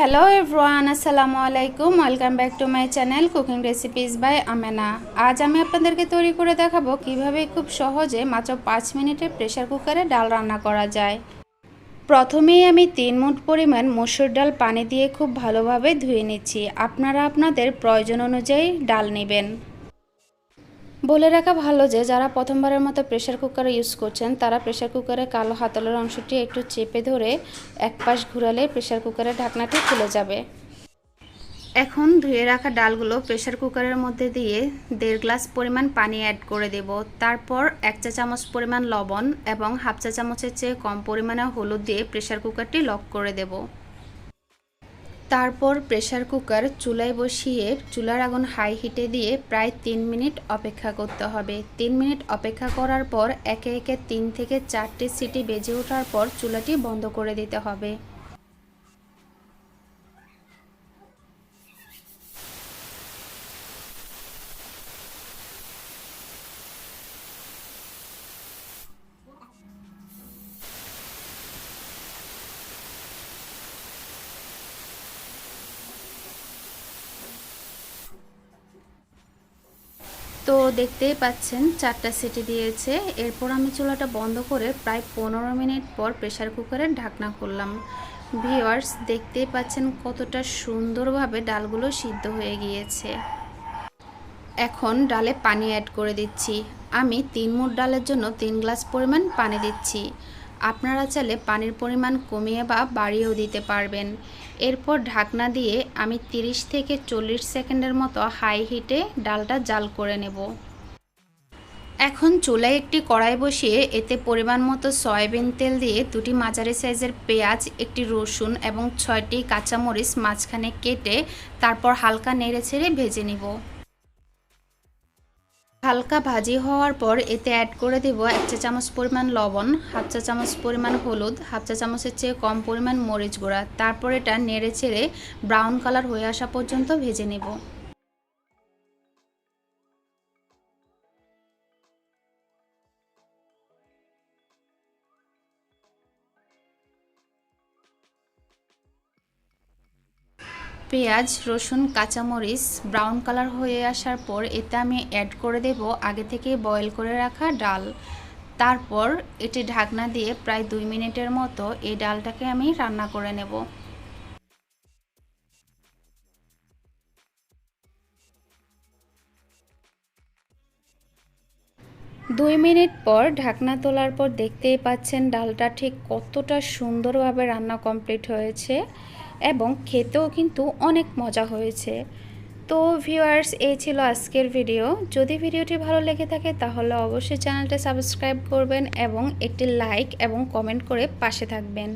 Hello everyone আসসালামু আলাইকুম welcome back to my channel cooking recipes by Amena আজ আমি আপনাদেরকে তৈরি করে দেখাবো কীভাবে খুব সহজে মাত্র পাঁচ মিনিটে প্রেশার কুকারে ডাল রান্না করা যায়। প্রথমেই আমি তিন মুঠ পরিমাণ মসুর ডাল পানি দিয়ে খুব ভালোভাবে ধুয়ে নিচ্ছি। আপনারা আপনাদের প্রয়োজন অনুযায়ী ডাল নেবেন। বলে রাখা ভালো যে, যারা প্রথমবারের মতো প্রেশার কুকারে ইউজ করছেন, তারা প্রেশার কুকারে কালো হাতলের অংশটি একটু চেপে ধরে এক পাশ ঘুরালে প্রেশার কুকারের ঢাকনাটি খুলে যাবে। এখন ধুয়ে রাখা ডালগুলো প্রেশার কুকারের মধ্যে দিয়ে দেড় গ্লাস পরিমাণ পানি অ্যাড করে দেব। তারপর এক চা চামচ পরিমাণ লবণ এবং হাফ চা চামচের চেয়ে কম পরিমাণে হলুদ দিয়ে প্রেশার কুকারটি লক করে দেবো। তারপর প্রেশার কুকার চুলায় বসিয়ে চুলার আগুন হাই হিটে দিয়ে প্রায় তিন মিনিট অপেক্ষা করতে হবে। তিন মিনিট অপেক্ষা করার পর একে একে তিন থেকে চারটি সিটি বেজে ওঠার পর চুলাটি বন্ধ করে দিতে হবে। তো দেখতেই পাচ্ছেন, চারটা সিটি দিয়েছে। এরপর আমি চুলাটা বন্ধ করে প্রায় পনেরো মিনিট পর প্রেশার কুকারে ঢাকনা করলাম ভিওয়ার্স দেখতেই পাচ্ছেন কতটা সুন্দরভাবে ডালগুলো সিদ্ধ হয়ে গিয়েছে। এখন ডালে পানি অ্যাড করে দিচ্ছি। আমি তিন মুঠ ডালের জন্য তিন গ্লাস পরিমাণ পানি দিচ্ছি। আপনারা চাইলে পানির পরিমাণ কমিয়ে বা বাড়িয়েও দিতে পারবেন। এরপর ঢাকনা দিয়ে আমি 30 থেকে চল্লিশ সেকেন্ডের মতো হাই হিটে ডালটা জাল করে নেব। এখন চুলায় একটি কড়াই বসিয়ে এতে পরিমাণ মতো সয়াবিন তেল দিয়ে দুটি মাঝারি সাইজের পেঁয়াজ, একটি রসুন এবং ছয়টি কাঁচামরিচ মাঝখানে কেটে তারপর হালকা নেড়ে ছেড়ে ভেজে নিব। হালকা ভাজি হওয়ার পর এতে অ্যাড করে দেব এক চা চামচ পরিমাণ লবণ, হাফ চা চামচ পরিমাণ হলুদ, হাফ চা চামচের চেয়ে কম পরিমাণ মরিচ গুঁড়া। তারপর এটা নেড়ে ছেড়ে ব্রাউন কালার হয়ে আসা পর্যন্ত ভেজে নেব। পেঁয়াজ, রসুন, কাঁচামরিচ ব্রাউন কালার হয়ে আসার পর এতে আমি অ্যাড করে দেব আগে থেকে বয়েল করে রাখা ডাল। তারপর এটি ঢাকনা দিয়ে প্রায় দুই মিনিটের মতো এই ডালটাকে আমি রান্না করে নেব। দুই মিনিট পর ঢাকনা তোলার পর দেখতেই পাচ্ছেন ডালটা ঠিক কতটা সুন্দরভাবে রান্না কমপ্লিট হয়েছে। এবং খেতেও কিন্তু অনেক মজা হয়েছে। তো ভিউয়ার্স এই ছিল আজকের ভিডিও যদি ভিডিওটি ভালো লেগে থাকে, তাহলে অবশ্যই চ্যানেলটা সাবস্ক্রাইব করবেন এবং একটি লাইক এবং কমেন্ট করে পাশে থাকবেন।